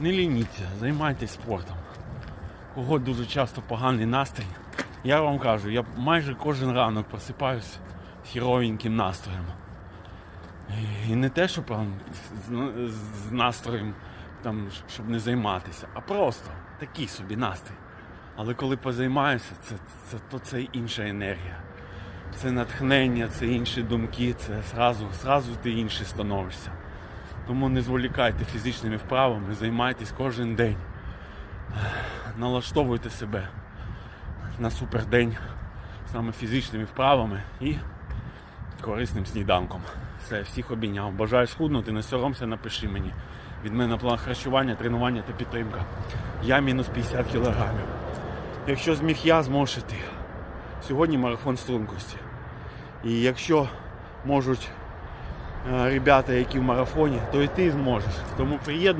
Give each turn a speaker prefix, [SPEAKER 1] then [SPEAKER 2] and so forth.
[SPEAKER 1] Не лініться, займайтесь спортом. Кого дуже часто поганий настрій. Я вам кажу, я майже кожен ранок просипаюсь з хіровеньким настроєм. І не те, що з, настроєм, там, щоб не займатися, а просто такий собі настрій. Але коли позаймаюся, це, це, то це інша енергія. Це натхнення, це інші думки, це зразу, зразу ти інший становишся. Тому не зволікайте фізичними вправами, займайтесь кожен день. Налаштовуйте себе на супердень саме фізичними вправами і корисним сніданком. Все, всіх обійняв. Бажаю схуднути, не соромся, напиши мені. Від мене план харчування, тренування та підтримка. Я мінус 50 кілограмів. Якщо зміг я, зможеш. Сьогодні марафон стрункості. І якщо можуть ребята, які в марафоні, то і ти зможеш. Тому приєднуй.